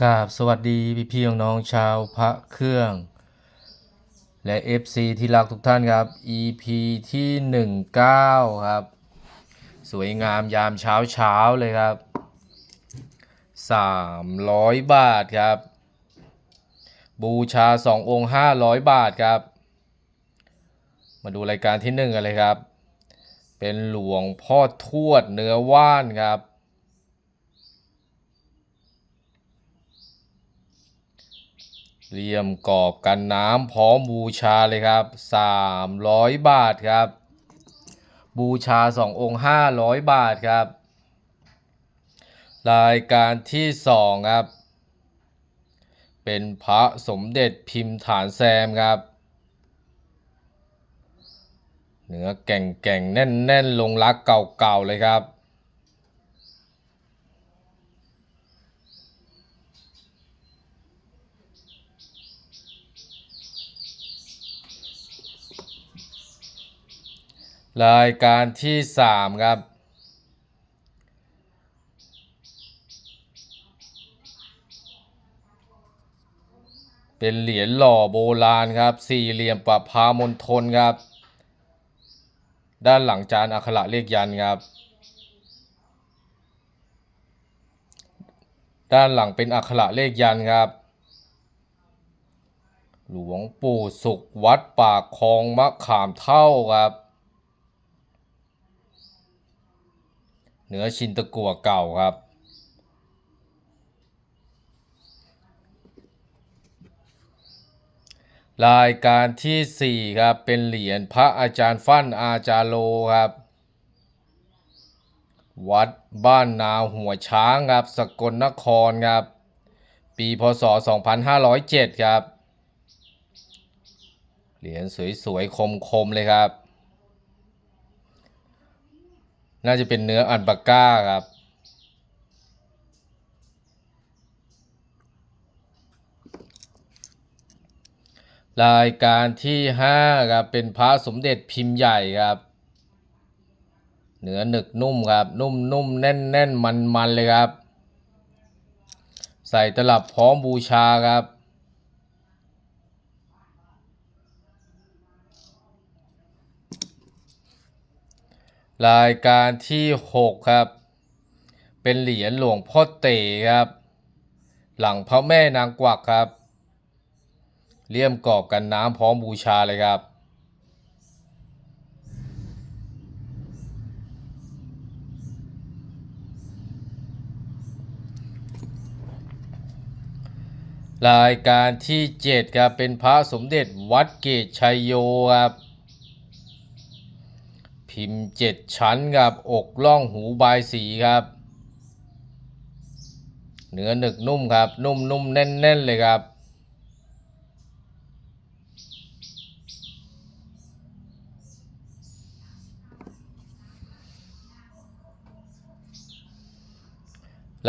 กราบสวัสดีพี่พี่น้องๆชาวพระเครื่อง และ FC ที่รักทุกท่านครับ EP ที่ 19 ครับ สวยงามยามเช้าเช้าเลยครับ 300 บาทครับ บูชา 2 องค์ 500 บาทครับ มาดูรายการที่ 1 กันเลยครับ เป็นหลวงพ่อทวดเนื้อว่านครับ เลี่ยมกรอบกันน้ำพร้อมบูชาเลยครับ 300 บาทครับ บูชา 2 องค์ 500 บาทครับ รายการที่ 2 ครับ เป็นพระสมเด็จพิมพ์ฐานแซมครับ เนื้อแก่งๆ แน่น ๆ ลงรักเก่า ๆ เลยครับ รายการที่ 3 ครับ เป็นเหรียญหล่อโบราณครับ สี่เหลี่ยมประพามณฑลครับ ด้านหลังจานอักขระเลขยันครับ ด้านหลังเป็นอักขระเลขยันครับ หลวงปู่สุขวัดปากคลองมะขามเท่าครับ เนื้อชินตะกัวเก่าครับ รายการที่ 4 ครับ เป็นเหรียญพระอาจารย์ฟั่นอาจารโลครับ วัดบ้านนาหัวช้างครับ สกลนครครับ ปีพศ 2507 ครับ เหรียญสวยๆ คมๆ เลยครับ น่าจะเป็นเนื้ออันปาก้าครับ รายการที่ 5 ครับ เป็นพระสมเด็จพิมพ์ใหญ่ครับ เนื้อหนึกนุ่มครับ นุ่มนุ่มแน่นแน่นมันมันเลยครับ ใส่ตลับพร้อมบูชาครับ รายการที่ 6 ครับ เป็นเหรียญหลวงพ่อเต๋ครับ หลังพระแม่นางกวักครับเลี่ยมกรอบกันน้ำพร้อมบูชาเลยครับรายการที่ 7 ครับ เป็นพระสมเด็จวัดเกตชัยโยครับ พิมพ์เจ็ดชั้นครับ อกล่องหูบายสีครับ เนื้อหนึกนุ่มครับ นุ่มนุ่มแน่นแน่นเลยครับ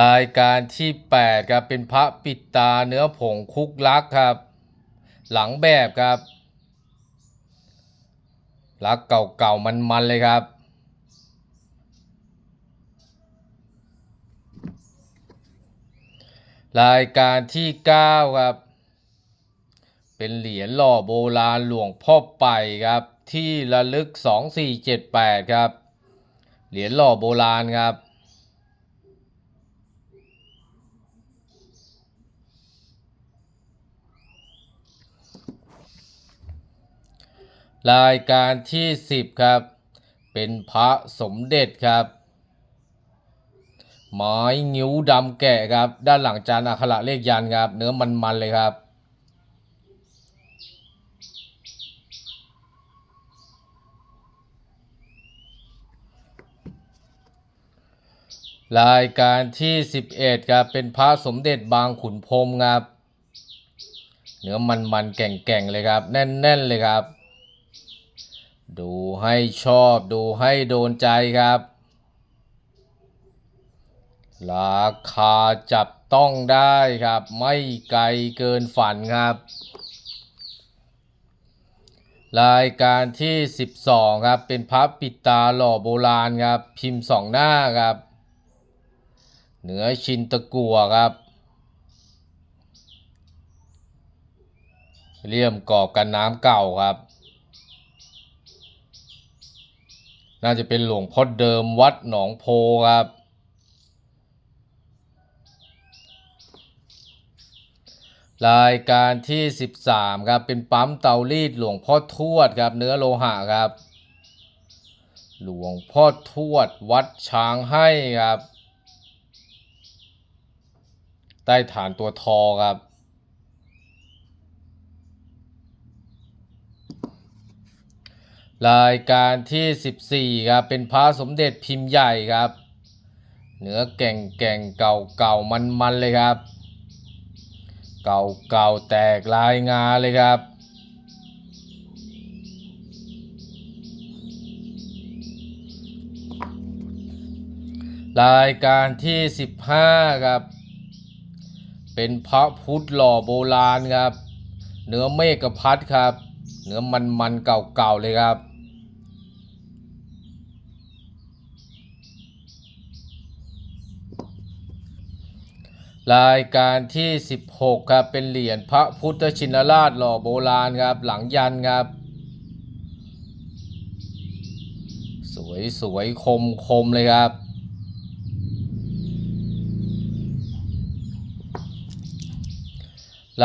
รายการที่ 8 ครับ เป็นพระปิดตาเนื้อผงคุกลักครับ หลังแบบครับ รักเก่าๆมันๆเลยครับ รายการที่ 9 ครับ เป็นเหรียญหล่อโบราณหลวงพ่อไปครับ ที่ระลึก 2478 ครับ เหรียญหล่อโบราณครับ รายการที่ 10 ครับ เป็นพระสมเด็จครับ ไม้งิ้วดำแกะครับ ด้านหลังจานอักขระเลขยันครับ เนื้อมันๆเลยครับรายการที่ 11ครับเป็นพระสมเด็จบางขุนพรมครับเนื้อมันๆแก่งๆเลยครับ แน่นๆเลยครับ ดูให้ชอบดูให้โดนใจครับ ราคาจับต้องได้ครับ ไม่ไกลเกินฝันครับ รายการที่ 12 ครับ เป็นพับปิดตาหล่อโบราณครับ พิมพ์สองหน้าครับ เหนือชินตะกัวครับเลี่ยมกรอบกันน้ำเก่าครับ น่าจะเป็นหลวงพ่อเดิมวัดหนองโพครับ รายการที่ 13 ครับ เป็นปั๊มเตารีดหลวงพ่อทวดครับ เนื้อโลหะครับ หลวงพ่อทวดวัดช้างให้ครับ ใต้ฐานตัวทอครับ รายการที่ 14ครับเป็นพระสมเด็จพิมพ์ใหญ่ครับเนื้อแก่งแก่งเก่าเก่ามันมันเลยครับ เก่าเก่าแตกลายงาเลยครับ รายการที่ 15 ครับ เป็นพระพุทธหล่อโบราณครับ เนื้อเมฆพัดครับ เนื้อมันมันๆเก่าเลยครับ รายการที่ 16 ครับ เป็นเหรียญพระพุทธชินราชหล่อโบราณครับ หลังยันครับ สวยสวยคมคมเลยครับ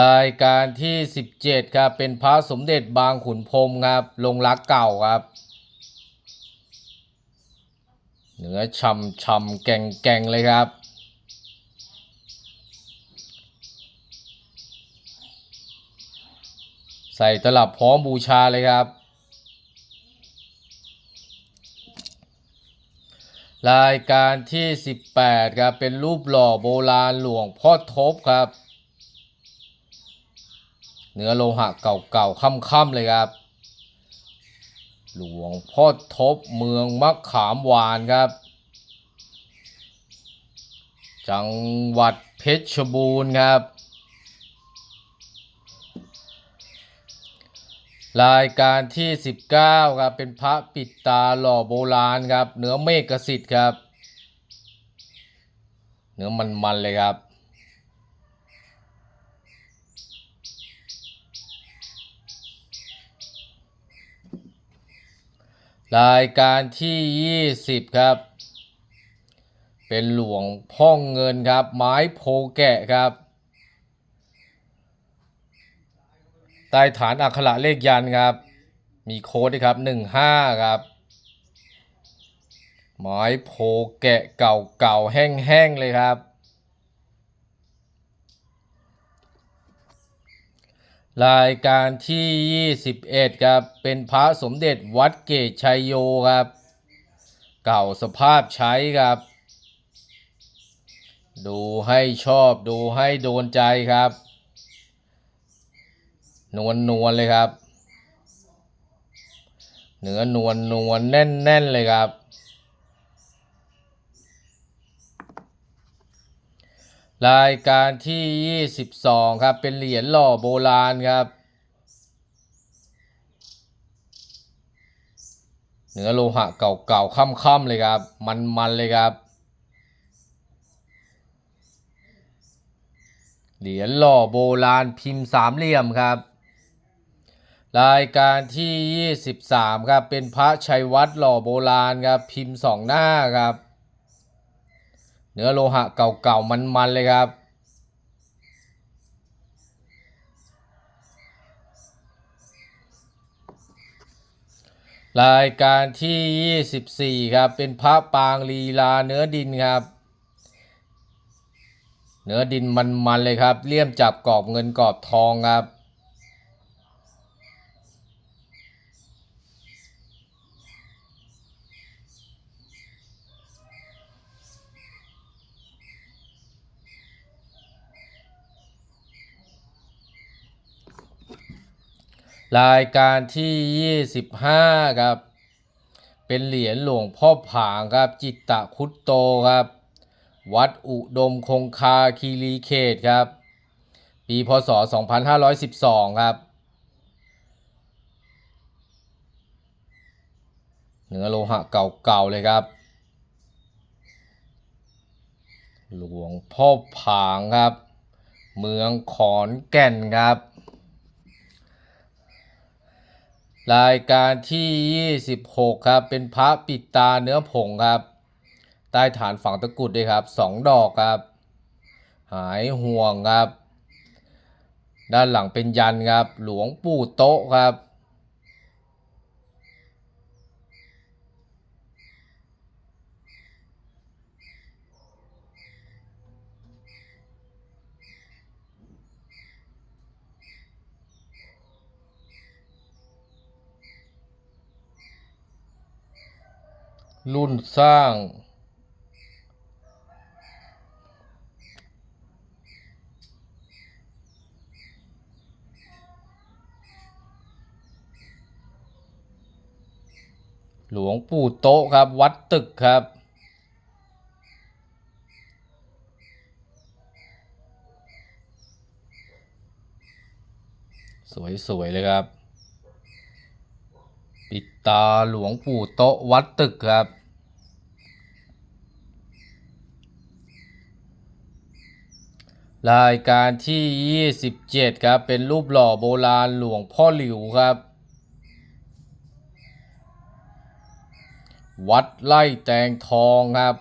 รายการที่ 17 ครับ เป็นพระสมเด็จบางขุนพรมครับ ลงรักเก่าครับเนื้อช่ำช่ำแกงแกงเลยครับ ใส่ตลับพร้อมบูชาเลยครับ รายการที่ 18 ครับ เป็นรูปหล่อโบราณหลวงพ่อทบครับ เนื้อโลหะเก่าๆค่ำๆเลยครับ หลวงพ่อทบเมืองมะขามหวานครับ จังหวัดเพชรบูรณ์ครับ รายการที่ 19ครับเป็นพระปิดตาหล่อโบราณครับเนื้อเมฆสิทธิ์ครับ เนื้อมันๆเลยครับ รายการที่ 20 ครับ เป็นหลวงพ่องเงินครับ ไม้โพแกะครับ ใต้ฐานอักขระเลขยันครับ มีโค้ดด้วยครับ15ครับไม้โพแกะเก่าๆแห้งๆเลยครับ รายการที่ 21 ครับ เป็นพระสมเด็จวัดเกตชัยโยครับ เก่าสภาพใช้ครับ ดูให้ชอบดูให้โดนใจครับ นวลนวลเลยครับ เนื้อนวลนวลแน่นแน่นเลยครับ รายการที่ 22 ครับ เป็นเหรียญหล่อโบราณครับ เนื้อโลหะเก่าๆค่ำๆเลยครับ มันๆเลยครับเหรียญหล่อโบราณพิมพ์สามเหลี่ยมครับ รายการที่ 23 ครับ เป็นพระชัยวัดหล่อโบราณครับ พิมพ์สองหน้าครับ เนื้อโลหะเก่าๆ มันๆ เลยครับ รายการที่ 24 ครับ เป็นพระปางลีลาเนื้อดินครับ เนื้อดินมันๆ เลยครับ เลี่ยมจับกรอบเงินกรอบทองครับ รายการที่ 25 ครับ เป็นเหรียญหลวงพ่อผางครับ จิตตะคุตโตครับ วัดอุดมคงคาคีรีเขตครับ ปีพศ 2512 ครับ เนื้อโลหะเก่าๆเลยครับ หลวงพ่อผางครับ เมืองขอนแก่นครับ รายการที่ 26 ครับ เป็นพระปิดตาเนื้อผงครับ ใต้ฐานฝังตะกุดด้วยครับสองดอกครับ หายห่วงครับ ด้านหลังเป็นยันครับ หลวงปู่โต๊ะครับ รุ่นสร้าง หลวงปู่โต๊ะครับ วัดตึกครับสวยๆเลยครับ ปิดตาหลวงปู่โต๊ะวัดตึกครับ รายการที่ 27 ครับ เป็นรูปหล่อโบราณหลวงพ่อหลิวครับ วัดไล่แตงทองครับ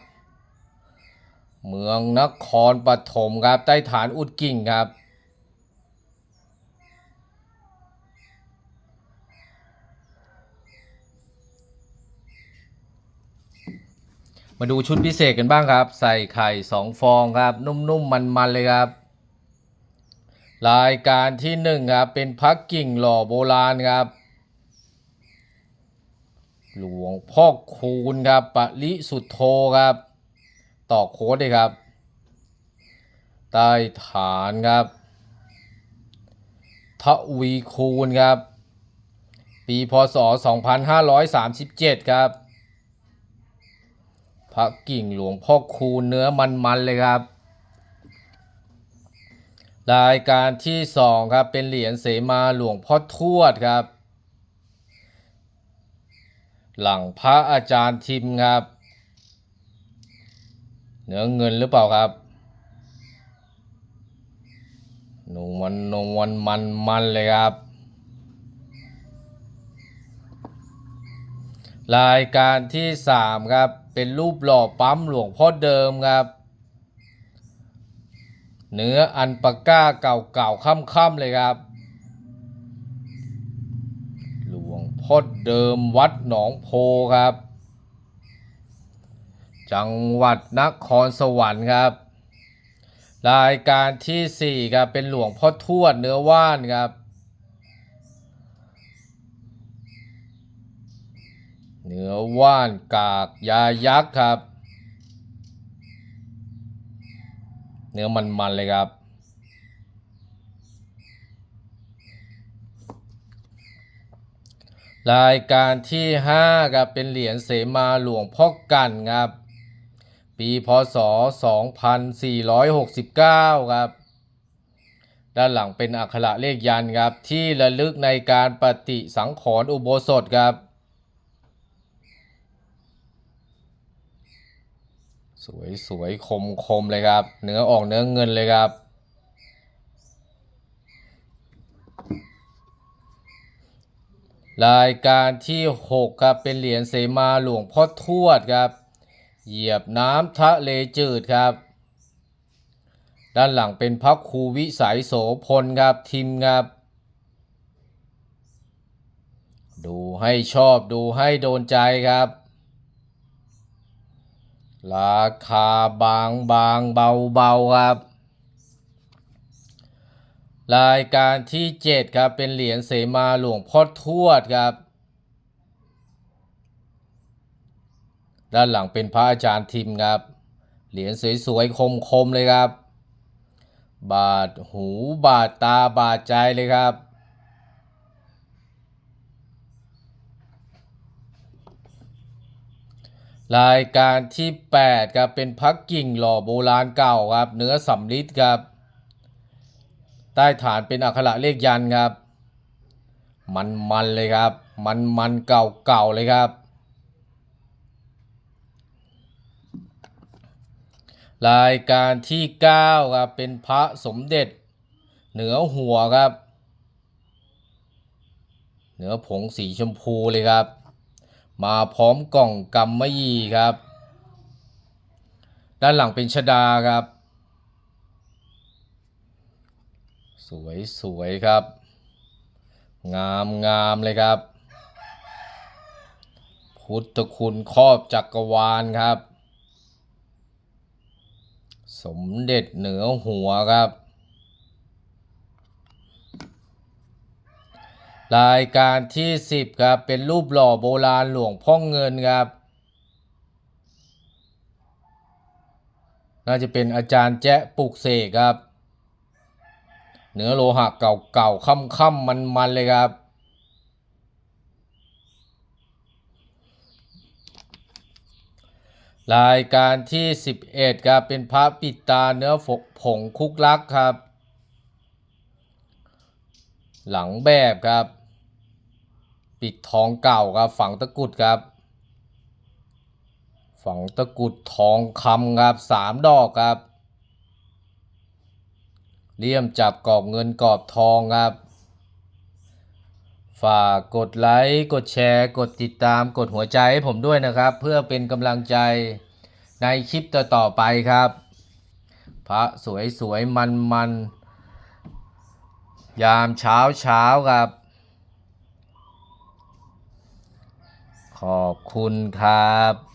เมืองนครปฐมครับ ใต้ฐานอุดกิ่งครับ มาดูชุดพิเศษกันบ้างครับ ใส่ไข่สองฟองครับ นุ่มๆมันๆเลยครับ รายการที่หนึ่งครับ เป็นพักกิ่งหล่อโบราณครับ หลวงพ่อคูณครับปริสุทธโธครับ ต่อโค้ดเลยครับ ใต้ฐานครับทวีคูณครับ ปีพศ 2537 ครับ พระกิ่งหลวงพ่อคูณเนื้อมันๆเลยครับ รายการที่สองครับเป็นเหรียญเสมาหลวงพ่อทวดครับ หลังพระอาจารย์ทิมครับ เนื้อเงินหรือเปล่าครับนวลนวลมันมันเลยครับ รายการที่สามครับ เป็นรูปหล่อปั๊มหลวงพ่อเดิมครับ เนื้ออันปาก้าเก่าๆค่ำๆเลยครับ หลวงพ่อเดิมวัดหนองโพครับ จังหวัดนครสวรรค์ครับ รายการที่สี่ครับ เป็นหลวงพ่อทวดเนื้อว่านครับ เนื้อว่านกากยายักษ์ครับ เนื้อมันๆเลยครับ รายการที่5ครับเป็นเหรียญเสมาหลวงพ่อกันครับ ปีพศ 2469 ครับด้านหลังเป็นอักขระเลขยันครับ ที่ระลึกในการปฏิสังขรณ์อุโบสถครับ สวยสวยคมคมเลยครับ เนื้อออกเนื้อเงินเลยครับ รายการที่ 6 ครับ เป็นเหรียญเสมาหลวงพ่อทวดครับ เหยียบน้ำทะเลจืดครับ ด้านหลังเป็นพระครูวิสัยโสพลครับทิมครับ ดูให้ชอบดูให้โดนใจครับ ราคาบางบางเบาเบาครับ รายการที่ 7 ครับ เป็นเหรียญเสมาหลวงพ่อทวดครับ ด้านหลังเป็นพระอาจารย์ทิมครับ เหรียญสวยๆ คมๆ เลยครับ บาดหูบาดตาบาดใจเลยครับ รายการที่ 8 ครับ เป็นพักกิ่งหล่อโบราณเก่าครับ เนื้อสำริดครับ ใต้ฐานเป็นอักขระเลขยันครับ มันมันเลยครับ มันมันเก่าเก่าเลยครับ รายการที่ 9 ครับ เป็นพระสมเด็จ เหนือหัวครับเนื้อผงสีชมพูเลยครับ มาพร้อมกล่องกำมะยี่ครับ ด้านหลังเป็นชดาครับ สวยสวยครับ งามงามเลยครับ พุทธคุณครอบจักรวาลครับ สมเด็จเหนือหัวครับ รายการที่ 10 ครับ เป็นรูปหล่อโบราณหลวงพ่อเงินครับ น่าจะเป็นอาจารย์แจ๊ะปลุกเสกครับ เนื้อโลหะเก่าๆค่ำๆมันๆเลยครับรายการที่ 11ครับเป็นพระปิดตาเนื้อฝกผงคุกลักครับ หลังแบบครับ ปิดทองเก่าครับฝังตะกุดครับ ฝังตะกุดทองคำครับสามดอกครับเลี่ยมจับกรอบเงินกรอบทองครับ ฝากกดไลค์กดแชร์ กดติดตามกดหัวใจให้ผมด้วยนะครับ เพื่อเป็นกำลังใจในคลิปต่อๆไปครับ พระสวยสวยมันมันๆยามเช้าเช้าครับ ขอบคุณครับ